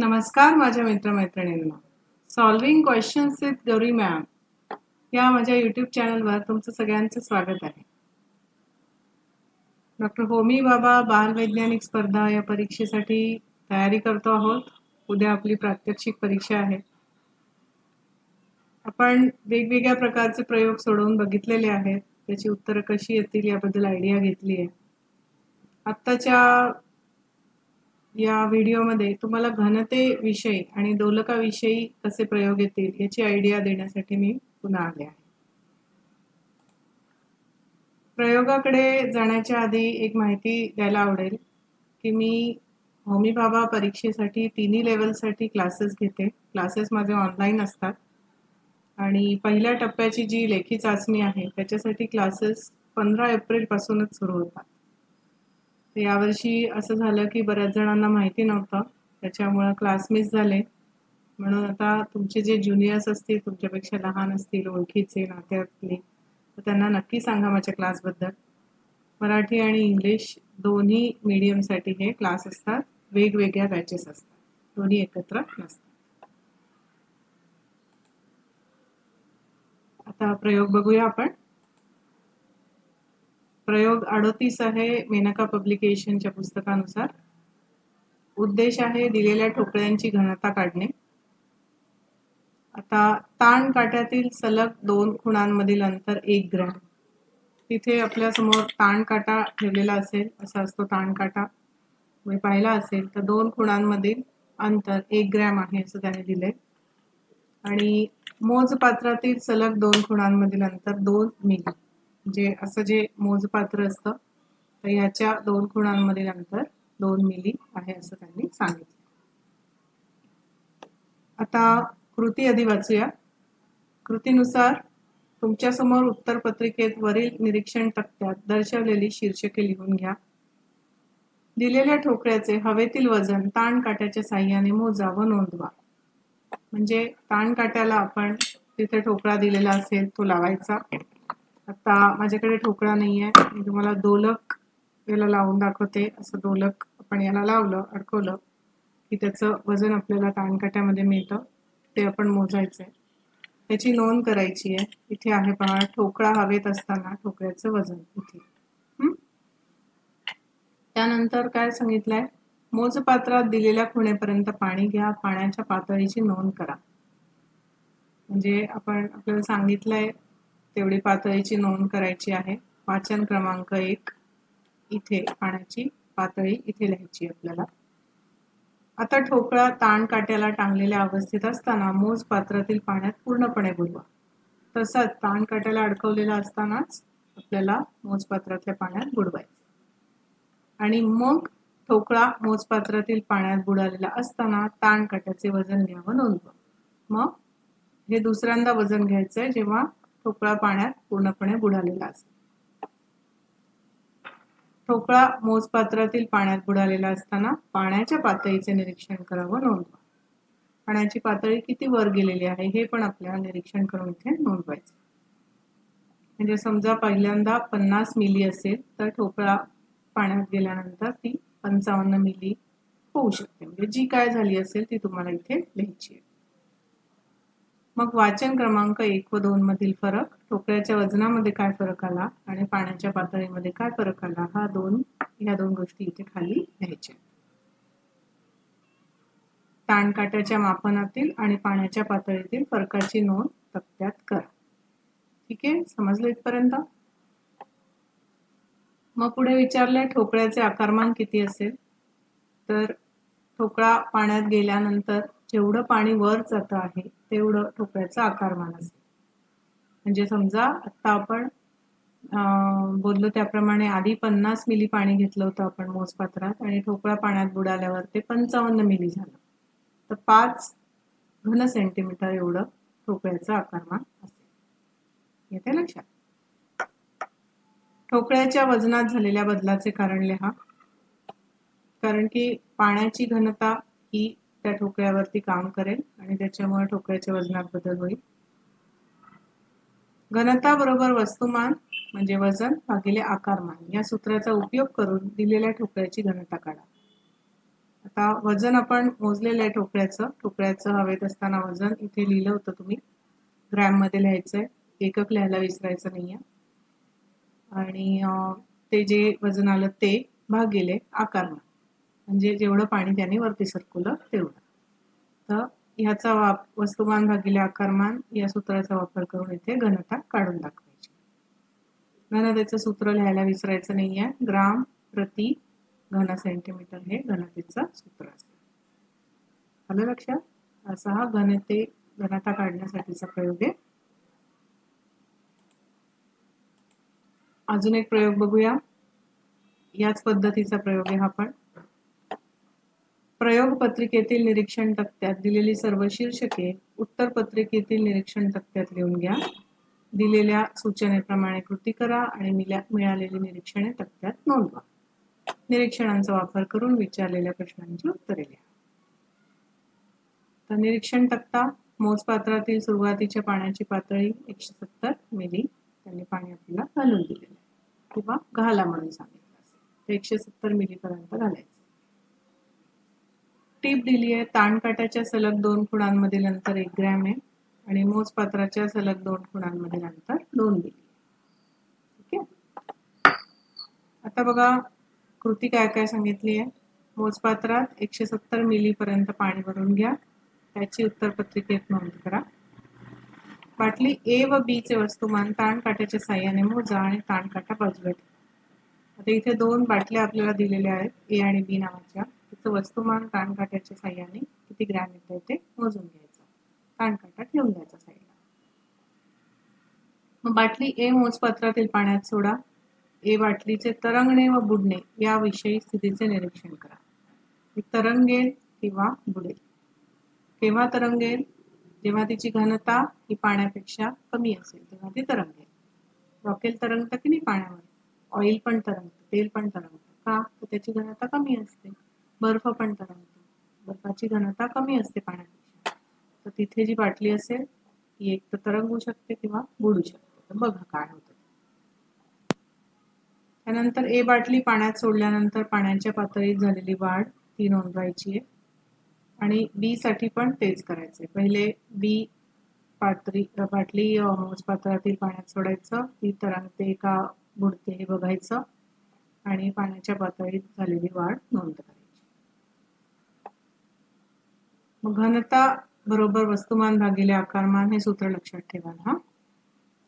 नमस्कार माझ्या मित्रमैत्रिणींना. Solving questions with Gauri ma'am या माझ्या यूट्यूब चॅनलवर तुमचं सगळ्यांचं स्वागत आहे. डॉक्टर होमी बाबा बालवैज्ञानिक स्पर्धा या परीक्षेसाठी तयारी करतो आहोत. उद्या आपली प्रात्यक्षिक परीक्षा आहे. आपण वेगवेगळ्या प्रकारचे प्रयोग सोडवून बघितलेले आहेत. त्याची उत्तरं कशी येतील याबद्दल आयडिया घेतली आहे. आत्ताच्या या व्हिडिओमध्ये तुम्हाला घनते विषयी आणि दोलकाविषयी कसे प्रयोग येतील याची आयडिया देण्यासाठी मी पुन्हा आले आहे. प्रयोगाकडे जाण्याच्या आधी एक माहिती द्यायला आवडेल की मी होमी बाबा परीक्षेसाठी तिन्ही लेवलसाठी क्लासेस घेते. क्लासेस माझे ऑनलाईन असतात. आणि पहिल्या टप्प्याची जी लेखी चाचणी आहे त्याच्यासाठी क्लासेस पंधरा एप्रिलपासूनच सुरू होतात. तर यावर्षी असं झालं की बऱ्याच जणांना माहिती नव्हतं. त्याच्यामुळं क्लास मिस झाले. म्हणून आता तुमचे जे ज्युनियर्स असतील तुमच्यापेक्षा लहान असतील ओळखीचे नात्यातले तर त्यांना नक्की सांगा माझ्या क्लासबद्दल मराठी आणि इंग्लिश दोन्ही मीडियमसाठी हे क्लास असतात. वेगवेगळ्या बॅचेस असतात. दोन्ही एकत्र नसतात. आता प्रयोग बघूया आपण. प्रयोग अडतीस आहे मेनका पब्लिकेशनच्या पुस्तकानुसार. उद्देश आहे दिलेल्या ठोकळ्यांची घनता काढणे. आता ताण काट्यातील सलग दोन खुणांमधील अंतर एक ग्रॅम. तिथे आपल्यासमोर ठेवलेला असेल असा असतो ताणकाटा मी तुम्ही पाहिला असेल तर दोन खुणांमधील अंतर एक ग्रॅम आहे असं त्याने दिलंय. आणि मोजपात्रातील सलग दोन खुणांमधील अंतर दोन मिली. म्हणजे असं जे मोजपात्र असतं तर ह्याच्या दोन खुणांमध्ये नंतर दोन मिली आहे असं त्यांनी सांगितलं. आता कृती आधी वाचूया. कृतीनुसार तुमच्यासमोर उत्तरपत्रिकेत वरील निरीक्षण तक्त्यात दर्शवलेली शीर्षके लिहून घ्या. दिलेल्या ठोकळ्याचे हवेतील वजन ताणकाट्याच्या साह्याने मोजा व नोंदवा. म्हणजे ताणकाट्याला आपण तिथे ठोकळा दिलेला असेल तो लावायचा. आता माझ्याकडे ठोकळा नाही आहे मी तुम्हाला दोलक याला लावून दाखवते. असं दोलक आपण याला लावलं अडकवलं की त्याचं वजन आपल्याला ताणकाट्यामध्ये मिळतं. ते आपण मोजायचं आहे त्याची नोंद करायची आहे. इथे आहे पहा ठोकळा हवेत असताना ठोकळ्याचं वजन इथे. त्यानंतर काय सांगितलंय? मोजपात्रात दिलेल्या खुणेपर्यंत पाणी घ्या. पाण्याच्या पातळीची नोंद करा. म्हणजे आपण आपल्याला सांगितलंय तेवढी पातळीची नोंद करायची आहे. वाचन क्रमांक एक इथे पाण्याची पातळी इथे लिहायची आपल्याला. आता ठोकळा ताण काट्याला टांगलेल्या अवस्थेत असताना मोज पात्रातील पाण्यात पूर्णपणे बुडवा. तसंच ताण काट्याला अडकवलेला असतानाच आपल्याला मोजपात्रातल्या पाण्यात बुडवायचं. आणि मग ठोकळा मोजपात्रातील पाण्यात बुडालेला असताना ताण काट्याचे वजन घ्यावं नोंदवा. मग हे दुसऱ्यांदा वजन घ्यायचंय जेव्हा ठोकळा पाण्यात पूर्णपणे बुडालेला असतो. ठोकळा मोजपात्रातील पाण्यात बुडालेला असताना पाण्याच्या पातळीचे निरीक्षण करावं नोंदवा. पाण्याची पातळी किती वर गेलेली आहे हे पण आपल्याला निरीक्षण करून इथे नोंदवायचं. म्हणजे समजा पहिल्यांदा पन्नास मिली असेल तर ठोकळा पाण्यात गेल्यानंतर ती पंचावन्न मिली होऊ शकते. म्हणजे जी काय झाली असेल ती तुम्हाला इथे लिहायची आहे. मग वाचन क्रमांक एक व दोन मधील फरक ठोकळ्याच्या वजनामध्ये काय फरक आला आणि पाण्याच्या पातळीमध्ये काय फरक आला? हा दोन ह्या दोन गोष्टी इथे खाली लिहायच्या ताणकाट्याच्या मापनातील आणि पाण्याच्या पातळीतील फरकाची नोंद तक्त्यात करा. ठीक आहे? समजलं इथपर्यंत? मग पुढे विचारलंय ठोकळ्याचे आकारमान किती असेल? तर ठोकळा पाण्यात गेल्यानंतर जेवढं पाणी वर जात आहे तेवढं ठोकळ्याचं आकारमान असेल म्हणजे समजा आता आपण बोललो त्याप्रमाणे आधी पन्नास मिली पाणी घेतलं होतं आपण मोजपात्रात आणि ठोकळा पाण्यात बुडाल्यावर ते पंचावन्न मिली झालं. तर पाच घन सेंटीमीटर एवढं ठोकळ्याचं आकारमान असेल. येते लक्षात? ठोकळ्याच्या वजनात झालेल्या बदलाचे कारण लिहा. कारण की पाण्याची घनता ही त्या ठोकळ्यावरती काम करेल आणि त्याच्यामुळे ठोकळ्याच्या वजनात बदल होईल. घनता बरोबर वस्तुमान म्हणजे वजन भागिले आकारमान या सूत्राचा उपयोग करून दिलेल्या ठोकळ्याची घनता काढा. आता वजन आपण मोजलेलं आहे ठोकळ्याचं. ठोकळ्याचं हवेत असताना वजन इथे लिहिलं होतं तुम्ही. ग्रॅममध्ये लिहायचं आहे एकक लिहायला विसरायचं नाही आहे आणि ते जे वजन आलं ते भागिले आकारमान म्हणजे जेवढं पाणी त्याने वरती सरकवलं तेवढं. तर ह्याचा वाप वस्तुमान भागिले आकारमान या सूत्राचा वापर करून इथे घनता काढून दाखवायची. घनतेचं सूत्र लिहायला विसरायचं नाही आहे ग्राम प्रति घन सेंटीमीटर हे घनतेचं सूत्र असेल आलं लक्षात? असा हा घनते घनता काढण्यासाठीचा प्रयोग आहे. अजून एक प्रयोग बघूया. याच पद्धतीचा प्रयोग आहे हा पण. प्रयोग पत्रिकेतील निरीक्षण तक्त्यात दिलेली सर्व शीर्षके उत्तर पत्रिकेतील निरीक्षण तक्त्यात लिहून घ्या. दिलेल्या सूचनेप्रमाणे कृती करा आणि मिळालेली निरीक्षणे तक्त्यात नोंदवा. निरीक्षणांचा वापर करून विचारलेल्या प्रश्नांची उत्तरे लिहा. तर निरीक्षण तक्ता मोजपात्रातील सुरुवातीच्या पाण्याची पातळी एकशे सत्तर मिली त्यांनी पाणी आपल्याला घालून दिलेलं आहे. किंवा घाला म्हणून सांगितलं असेल. तर एकशे सत्तर मिलीपर्यंत घालायचं. टीप दिली आहे ताणकाटाच्या सलग दोन खुणांमधील अंतर एक ग्रॅम आहे आणि मोजपात्राच्या सलग दोन खुणांमधील अंतर दोन दिली. ठीक आहे? आता बघा कृती काय काय सांगितली आहे? मोजपात्रात एकशे सत्तर मिलीपर्यंत पाणी भरून घ्या. त्याची उत्तरपत्रिकेत नोंद करा. बाटली ए व बी चे वस्तुमान ताणकाट्याच्या साह्याने मोजा आणि ताणकाटा बाजूला आता इथे दोन बाटल्या आपल्याला दिलेल्या आहेत ए आणि बी नावाच्या. तिचं वस्तुमान कानकाट्याच्या साह्याने किती ग्रॅम येतं ते मोजून घ्यायचं. कानकाटा ठेवून द्यायचा साईडला मग बाटली ए मोजपत्रातील पाण्यात सोडा. ए बाटलीचे तरंगणे व बुडणे याविषयी स्थितीचे निरीक्षण करा. तरंगेल किंवा बुडेल. केव्हा तरंगेल? जेव्हा तिची घनता ही पाण्यापेक्षा कमी असेल तेव्हा ती तरंगेल. रॉकेल तरंगतं की नाही पाण्यावर? ऑइल पण तरंगतं तेल पण तरंगतं का? तर त्याची घनता कमी असते. बर्फ पण तरंगतो बर्फाची घनता कमी असते पाण्यापेक्षा. तर तिथे जी बाटली असेल ती एक तर तरंगू शकते किंवा बुडू शकते. तर बघा काय होतं. त्यानंतर ए बाटली पाण्यात सोडल्यानंतर पाण्याच्या पातळीत झालेली वाढ ती नोंदवायची आहे. आणि बी साठी पण तेच करायचंय. पहिले बी पातळी बाटली पात्रातील पाण्यात सोडायचं. ती तरंगते का बुडते हे बघायचं. आणि पाण्याच्या पातळीत झालेली वाढ नोंद करायची मग घनता बरोबर वस्तुमान भागिले आकारमान हे सूत्र लक्षात ठेवा हा.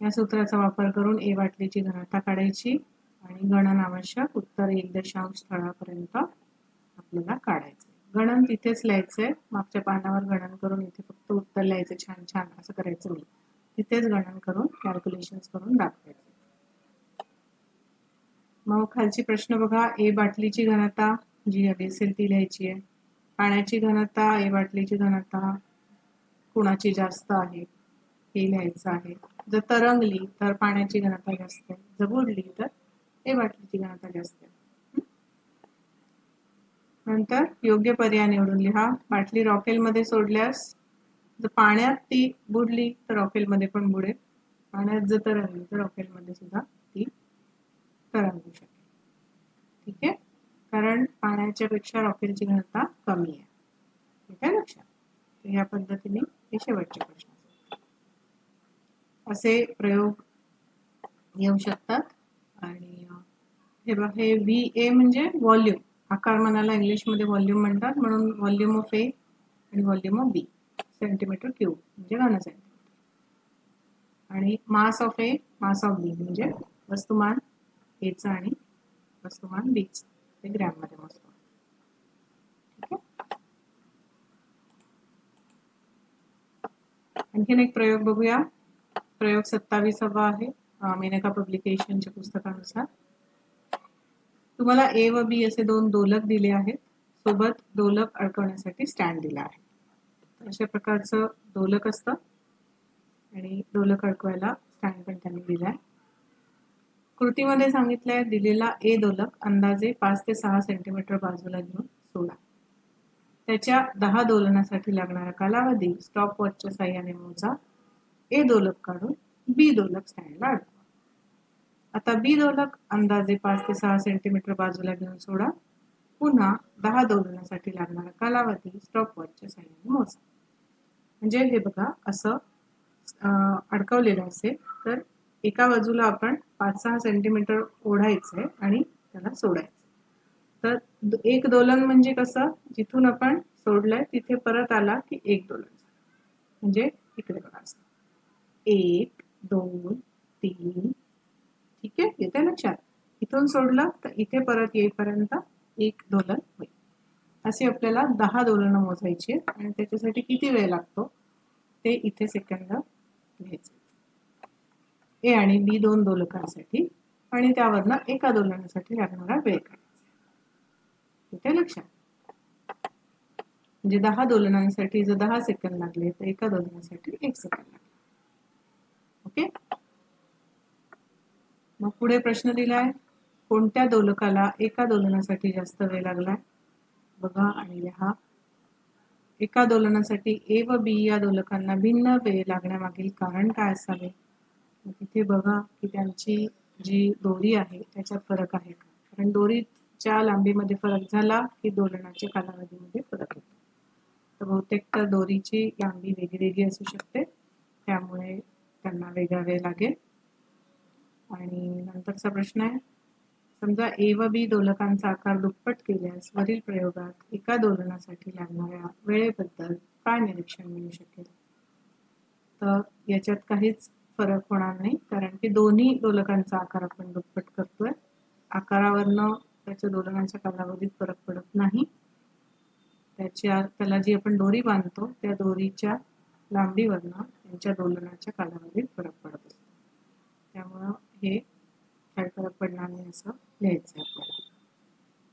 या सूत्राचा वापर करून ए बाटलीची घनता काढायची आणि गणन आवश्यक उत्तर एक दशांश स्थळापर्यंत आपल्याला काढायचं. गणन तिथेच लिहायचंय. मागच्या पानावर गणन करून इथे फक्त उत्तर लिहायचं. छान छान. असं करायचं नाही. तिथेच गणन करून कॅल्क्युलेशन करून दाखवायचं. मग खालची प्रश्न बघा. ए बाटलीची घनता जी हवी असेल ती लिहायची आहे. पाण्याची घनता ए बाटलीची घनता कुणाची जास्त आहे हे लिहायचं आहे. जर तरंगली तर पाण्याची घनता जास्त आहे. जर बुडली तर ए बाटलीची घनता जास्त आहे. नंतर योग्य पर्याय निवडून लिहा. बाटली रॉकेलमध्ये सोडल्यास जर पाण्यात ती बुडली तर रॉकेलमध्ये पण बुडेल. पाण्यात जर तरंगली तर रॉकेलमध्ये सुद्धा ती तरंगू शकेल ठीक आहे कारण पाण्याच्या रॉकेलची घनता कमी आहे. ठीक आहे लक्षात? तर ह्या पद्धतीने हे शेवटचे प्रश्न असे प्रयोग येऊ शकतात. आणि हे बघ हे व्ही ए म्हणजे व्हॉल्यूम. आकारमानाला इंग्लिशमध्ये व्हॉल्यूम म्हणतात. म्हणून व्हॉल्यूम ऑफ ए आणि volume of B centimetre cube म्हणजे घन सेंटीमीटर. आणि mass of A mass of बी म्हणजे वस्तुमान एचं आणि वस्तुमान बीचं ते ग्रॅममध्ये मोजतो ठीक आहे आणखीन एक प्रयोग बघूया. प्रयोग सत्तावीसावा आहे. मेनका पब्लिकेशनच्या पुस्तकानुसार. तुम्हाला ए व बी असे दोन दोलक दिले आहेत. सोबत दोलक अडकवण्यासाठी स्टँड दिला आहे. अशा प्रकारचं दोलक असतं. आणि दोलक अडकवायला स्टँड पण त्यांनी दिलाय कृतीमध्ये सांगितलंय दिलेला ए दोलक अंदाजे पाच ते सहा सेंटीमीटर बाजूला घेऊन सोडा. त्याच्या दहा दोलनासाठी लागणारा कालावधी स्टॉप वॉचच्या साह्याने मोजा. ए दोलक काढून बी दोलक स्टँडला अडकवा. आता बी दोलक अंदाजे पाच ते सहा सेंटीमीटर बाजूला घेऊन सोडा. पुन्हा दहा दोलनासाठी लागणारा कालावधी स्टॉपवॉचच्या साह्याने मोजा. म्हणजे हे बघा असं अडकवलेलं असेल तर एका बाजूला आपण पाच सहा सेंटीमीटर ओढायचं आहे आणि त्याला सोडायचं तर एक दोलन म्हणजे कसं? जिथून आपण सोडलंय तिथे परत आला की एक दोलन. म्हणजे इकडे बघा असं. एक दोन तीन. ठीक आहे? येते लक्षात? इथून सोडलं तर इथे परत येईपर्यंत एक दोलन होईल. असे आपल्याला दहा दोलनं मोजायची आणि त्याच्यासाठी किती वेळ लागतो? ते इथे सेकंद घ्यायचे. ए आणि बी दोन दोलकांसाठी आणि त्यावरनं एका दोलनासाठी लागणारा वेळ काढायचा लक्षात. म्हणजे दहा दोलनांसाठी जर दहा सेकंद लागले तर एका दोलनासाठी एक सेकंद लागले. ओके मग पुढे प्रश्न दिलाय कोणत्या दोलकाला एका दोलनासाठी जास्त वेळ लागलाय? बघा आणि लिहा. एका दोलनासाठी ए व बी या दोलकांना भिन्न वेळ लागण्यामागील कारण काय असावे? तिथे बघा की त्यांची जी दोरी आहे त्याच्यात फरक आहे का? कारण च्या लांबीमध्ये फरक झाला की दोलनाच्या कालावधीमध्ये फरक होतो. तर बहुतेक तर दोरीची लांबी वेगळी असू शकते त्यामुळे त्यांना वेगळा वेळ लागेल. आणि नंतरचा प्रश्न आहे समजा ए व बी दोलकांचा आकार दुप्पट केल्यास वरील प्रयोगात एका दोलनासाठी लागणाऱ्या वेळेबद्दल काय निरीक्षण मिळू शकेल? तर याच्यात काहीच फरक होणार नाही कारण की दोन्ही दोलकांचा आकार आपण दुप्पट करतोय. आकारावरनं त्याच्या दोलनाच्या कालावधीत फरक पडत नाही. त्याच्या त्याला जी आपण दोरी बांधतो त्या दोरीच्या लांबीवरनं त्यांच्या दोलनाच्या कालावधीत फरक पडत असतो. त्यामुळं हे काय फरक पडणार नाही असं लिहायचं आहे आपल्याला.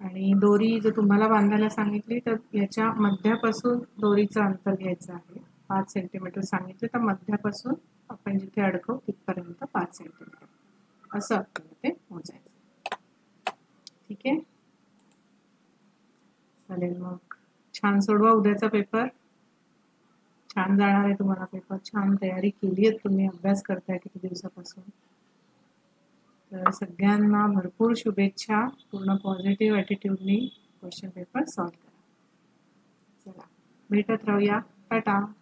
आणि दोरी जर तुम्हाला बांधायला सांगितली तर याच्या मध्यापासून दोरीचं अंतर घ्यायचं आहे. पाच सेंटीमीटर सांगितले तर मध्यापासून आपण जिथे अडकवू तिथपर्यंत पाच सेंटीमीटर असं आपल्याला ते मोजायचं ठीक आहे. चालेल मग. छान सोडवा उद्याचा पेपर छान जाणार आहे तुम्हाला पेपर छान तयारी केली आहे तुम्ही. अभ्यास करताय किती दिवसापासून. तर सगळ्यांना भरपूर शुभेच्छा. पूर्ण पॉझिटिव्ह ॲटिट्यूडनी क्वेश्चन पेपर सॉल्व करा. चला. भेटत राहूया. टाटा.